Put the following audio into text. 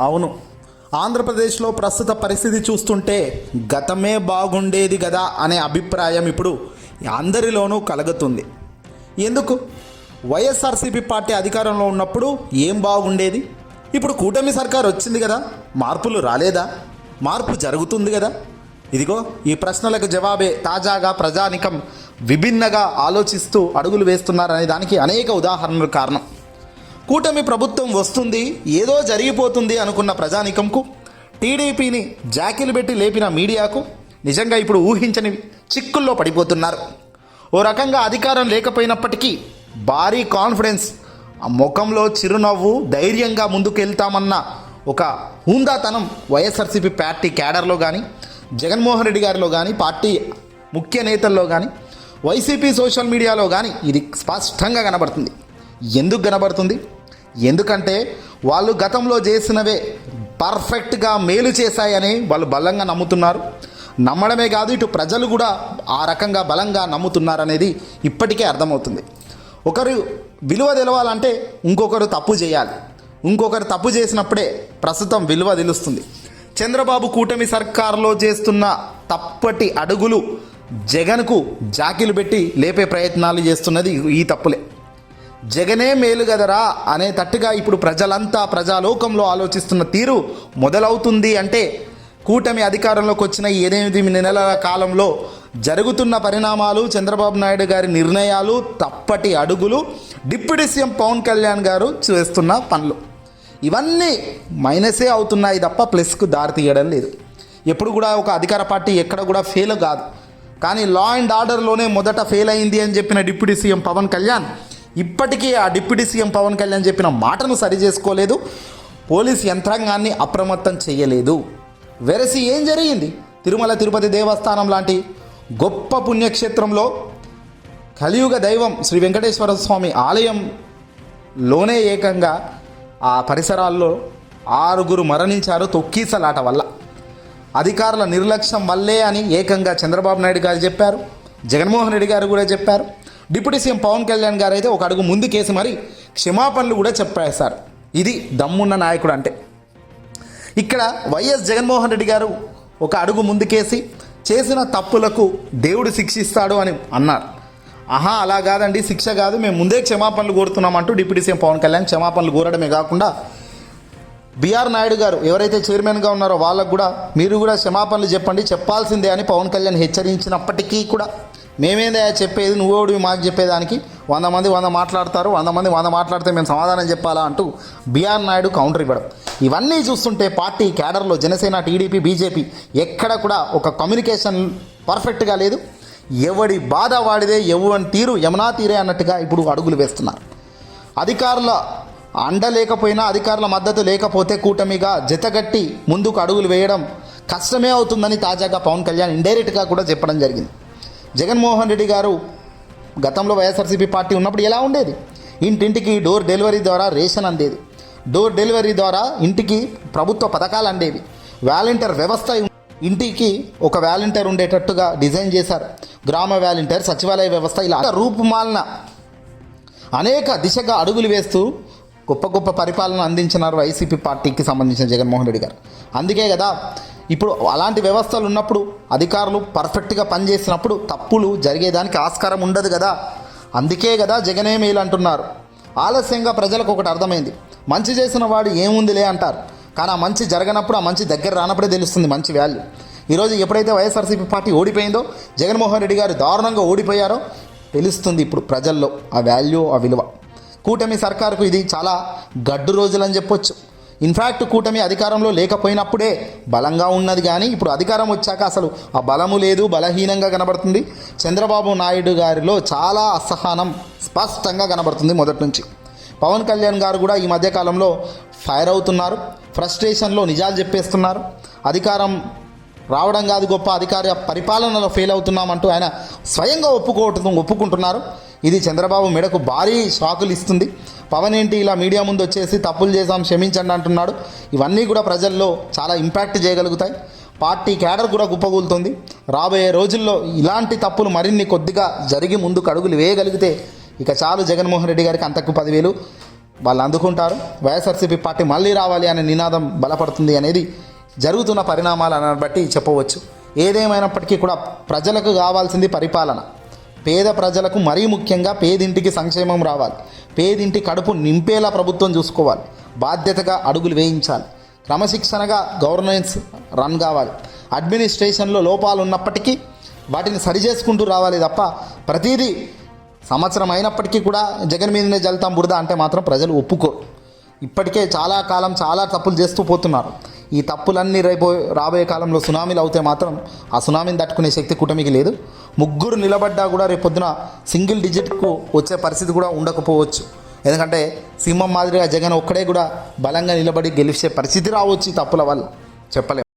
అవును. ఆంధ్రప్రదేశ్లో ప్రస్తుత పరిస్థితి చూస్తుంటే గతమే బాగుండేది కదా అనే అభిప్రాయం ఇప్పుడు అందరిలోనూ కలుగుతుంది. ఎందుకు? వైఎస్ఆర్సీపీ పార్టీ అధికారంలో ఉన్నప్పుడు ఏం బాగుండేది? ఇప్పుడు కూటమి సర్కార్ వచ్చింది కదా మార్పులు రాలేదా? మార్పు జరుగుతుంది కదా ఇదిగో ఈ ప్రశ్నలకు జవాబే తాజాగా ప్రజానికం విభిన్నగా ఆలోచిస్తూ అడుగులు వేస్తున్నారనే దానికి అనేక ఉదాహరణలు కారణం. కూటమి ప్రభుత్వం వస్తుంది ఏదో జరిగిపోతుంది అనుకున్న ప్రజానికంకు టీడీపీని జాకిలు పెట్టి లేపిన మీడియాకు నిజంగా ఇప్పుడు ఊహించని చిక్కుల్లో పడిపోతున్నారు. ఓ రకంగా అధికారం లేకపోయినప్పటికీ భారీ కాన్ఫిడెన్స్ ఆ ముఖంలో చిరునవ్వు ధైర్యంగా ముందుకెళ్తామన్న ఒక హుందాతనం వైఎస్ఆర్సీపీ పార్టీ క్యాడర్లో కానీ జగన్మోహన్ రెడ్డి గారిలో కానీ పార్టీ ముఖ్య నేతల్లో కానీ వైసీపీ సోషల్ మీడియాలో కానీ ఇది స్పష్టంగా కనబడుతుంది. ఎందుకు కనబడుతుంది? ఎందుకంటే వాళ్ళు గతంలో చేసినవే పర్ఫెక్ట్గా మేలు చేశాయని వాళ్ళు బలంగా నమ్ముతున్నారు. నమ్మడమే కాదు ఇటు ప్రజలు కూడా ఆ రకంగా బలంగా నమ్ముతున్నారనేది ఇప్పటికే అర్థమవుతుంది. ఒకరు విలువ తెలవాలంటే ఇంకొకరు తప్పు చేయాలి. ఇంకొకరు తప్పు చేసినప్పుడే ప్రస్తుతం విలువ తెలుస్తుంది. చంద్రబాబు కూటమి సర్కారులో చేస్తున్న తప్పటి అడుగులు జగన్కు జాకిలు పెట్టి లేపే ప్రయత్నాలు చేస్తున్నది ఈ తప్పులే. జగనే మేలు కదరా అనే తట్టుగా ఇప్పుడు ప్రజలంతా ప్రజాలోకంలో ఆలోచిస్తున్న తీరు మొదలవుతుంది అంటే కూటమి అధికారంలోకి వచ్చిన ఎనిమిది నెలల కాలంలో జరుగుతున్న పరిణామాలు చంద్రబాబు నాయుడు గారి నిర్ణయాలు తప్పటి అడుగులు డిప్యూటీ సీఎం పవన్ కళ్యాణ్ గారు చేస్తున్న పనులు. ఇవన్నీ మైనసే అవుతున్నాయి తప్ప ప్లస్కు దారి తీయడం లేదు. ఎప్పుడు కూడా ఒక అధికార పార్టీ ఎక్కడ కూడా ఫెయిల్ కాదు. కానీ లా అండ్ ఆర్డర్లోనే మొదట ఫెయిల్ అయింది అని చెప్పిన డిప్యూటీ సీఎం పవన్ కళ్యాణ్ ఇప్పటికీ ఆ డిప్యూటీ సీఎం పవన్ కళ్యాణ్ చెప్పిన మాటను సరి చేసుకోలేదు. పోలీస్ యంత్రాంగాన్ని అప్రమత్తం చేయలేదు. వెరసి ఏం జరిగింది? తిరుమల తిరుపతి దేవస్థానం లాంటి గొప్ప పుణ్యక్షేత్రంలో కలియుగ దైవం శ్రీ వెంకటేశ్వర స్వామి ఆలయంలోనే ఏకంగా ఆ పరిసరాల్లో ఆరుగురు మరణించారు తొక్కీసలాట వల్ల. అధికారుల నిర్లక్ష్యం వల్లే అని ఏకంగా చంద్రబాబు నాయుడు గారు చెప్పారు. జగన్మోహన్ రెడ్డి గారు కూడా చెప్పారు. డిప్యూటీ సీఎం పవన్ కళ్యాణ్ గారు అయితే ఒక అడుగు ముందుకేసి మరి క్షమాపణలు కూడా చెప్పేశారు. ఇది దమ్మున్న నాయకుడు అంటే. ఇక్కడ వైఎస్ జగన్మోహన్ రెడ్డి గారు ఒక అడుగు ముందుకేసి చేసిన తప్పులకు దేవుడు శిక్షిస్తాడు అని అన్నారు. ఆహా అలా కాదండి శిక్ష కాదు మేము ముందే క్షమాపణలు కోరుతున్నామంటూ డిప్యూటీ సీఎం పవన్ కళ్యాణ్ క్షమాపణలు కోరడమే కాకుండా బీఆర్ నాయుడు గారు ఎవరైతే చైర్మన్గా ఉన్నారో వాళ్ళకు కూడా మీరు కూడా క్షమాపణలు చెప్పండి చెప్పాల్సిందే అని పవన్ కళ్యాణ్ హెచ్చరించినప్పటికీ కూడా మేమేందా చెప్పేది? నువ్వోడివి మాకు చెప్పేదానికి? వంద మంది వంద మాట్లాడతారు. వంద మంది వంద మాట్లాడితే మేము సమాధానం చెప్పాలా అంటూ బీఆర్ నాయుడు కౌంటర్ ఇవ్వడం. ఇవన్నీ చూస్తుంటే పార్టీ క్యాడర్లో జనసేన టీడీపీ బీజేపీ ఎక్కడ కూడా ఒక కమ్యూనికేషన్ పర్ఫెక్ట్గా లేదు. ఎవడి బాధ వాడిదే ఎవరి తీరు యమునా తీరే అన్నట్టుగా ఇప్పుడు అడుగులు వేస్తున్నారు. అధికారుల అండ లేకపోయినా అధికారుల మద్దతు లేకపోతే కూటమిగా జతగట్టి ముందుకు అడుగులు వేయడం కష్టమే అవుతుందని తాజాగా పవన్ కళ్యాణ్ ఇండైరెక్ట్గా కూడా చెప్పడం జరిగింది. జగన్మోహన్ రెడ్డి గారు గతంలో వైఎస్ఆర్సీపీ పార్టీ ఉన్నప్పుడు ఎలా ఉండేది? ఇంటింటికి డోర్ డెలివరీ ద్వారా రేషన్ అందేది. డోర్ డెలివరీ ద్వారా ఇంటికి ప్రభుత్వ పథకాలు అందేవి. వాలంటీర్ వ్యవస్థ ఇంటికి ఒక వాలంటీర్ ఉండేటట్టుగా డిజైన్ చేశారు. గ్రామ వాలంటీర్ సచివాలయ వ్యవస్థ ఇలా రూపుమాలన అనేక దిశగా అడుగులు వేస్తూ గొప్ప గొప్ప పరిపాలన అందించినారు వైసీపీ పార్టీకి సంబంధించిన జగన్మోహన్ రెడ్డి గారు. అందుకే కదా ఇప్పుడు అలాంటి వ్యవస్థలు ఉన్నప్పుడు అధికారులు పర్ఫెక్ట్గా పనిచేసినప్పుడు తప్పులు జరిగేదానికి ఆస్కారం ఉండదు కదా. అందుకే కదా జగనే మేలు అంటున్నారు. ఆలస్యంగా ప్రజలకు ఒకటి అర్థమైంది. మంచి చేసిన వాడు ఏముందిలే అంటారు. కానీ ఆ మంచి జరగనప్పుడు ఆ మంచి దగ్గర రానప్పుడే తెలుస్తుంది మంచి వాల్యూ. ఈరోజు ఎప్పుడైతే వైఎస్ఆర్సీపీ పార్టీ ఓడిపోయిందో జగన్మోహన్ రెడ్డి గారు దారుణంగా ఓడిపోయారో తెలుస్తుంది ఇప్పుడు ప్రజల్లో ఆ వాల్యూ ఆ విలువ. కూటమి సర్కారుకు ఇది చాలా గడ్డు రోజులని చెప్పొచ్చు. ఇన్ఫ్యాక్ట్ కూటమి అధికారంలో లేకపోయినప్పుడే బలంగా ఉన్నది కానీ ఇప్పుడు అధికారం వచ్చాక అసలు ఆ బలము లేదు బలహీనంగా కనబడుతుంది. చంద్రబాబు నాయుడు గారిలో చాలా అసహనం స్పష్టంగా కనబడుతుంది మొదటి నుంచి. పవన్ కళ్యాణ్ గారు కూడా ఈ మధ్యకాలంలో ఫైర్ అవుతున్నారు ఫ్రస్ట్రేషన్లో నిజాలు చెప్పేస్తున్నారు. అధికారం రావడం కాదు గొప్ప అధికార పరిపాలనలో ఫెయిల్ అవుతున్నామంటూ ఆయన స్వయంగా ఒప్పుకోవటం ఒప్పుకుంటున్నారు. ఇది చంద్రబాబు మెడకు భారీ షాకులు ఇస్తుంది. పవన్ ఏంటి ఇలా మీడియా ముందు వచ్చేసి తప్పులు చేసాం క్షమించండి అంటున్నాడు. ఇవన్నీ కూడా ప్రజల్లో చాలా ఇంపాక్ట్ చేయగలుగుతాయి. పార్టీ క్యాడర్ కూడా కుప్పగూలుతుంది రాబోయే రోజుల్లో ఇలాంటి తప్పులు మరిన్ని కొద్దిగా జరిగి ముందుకు అడుగులు వేయగలిగితే ఇక చాలు జగన్మోహన్ రెడ్డి గారికి అంతకు పదివేలు. వాళ్ళు అందుకుంటారు. వైఎస్ఆర్సీపీ పార్టీ మళ్ళీ రావాలి అనే నినాదం బలపడుతుంది అనేది జరుగుతున్న పరిణామాలను బట్టి చెప్పవచ్చు. ఏదేమైనప్పటికీ కూడా ప్రజలకు కావాల్సింది పరిపాలన. పేద ప్రజలకు మరీ ముఖ్యంగా పేదింటికి సంక్షేమం రావాలి. పేదింటి కడుపు నింపేలా ప్రభుత్వం చూసుకోవాలి. బాధ్యతగా అడుగులు వేయించాలి. క్రమశిక్షణగా గవర్నెన్స్ రన్ కావాలి. అడ్మినిస్ట్రేషన్లో లోపాలు ఉన్నప్పటికీ వాటిని సరిచేసుకుంటూ రావాలి తప్ప ప్రతిదీ సంవత్సరం అయినప్పటికీ కూడా జగన్ మీదనే జల్తాం బురద అంటే మాత్రం ప్రజలు ఒప్పుకోరు ఇప్పటికే చాలా కాలం చాలా తప్పులు చేస్తూ పోతున్నారు. ఈ తప్పులన్నీ రేపు రాబోయే కాలంలో సునామీలు అవుతే మాత్రం ఆ సునామీని తట్టుకునే శక్తి కూటమికి లేదు. ముగ్గురు నిలబడ్డా కూడా రేపు పొద్దున సింగిల్ డిజిట్కు వచ్చే పరిస్థితి కూడా ఉండకపోవచ్చు. ఎందుకంటే సింహం మాదిరిగా జగన్ ఒక్కడే కూడా బలంగా నిలబడి గెలిచే పరిస్థితి రావచ్చు ఈ తప్పుల వల్ల. చెప్పలేము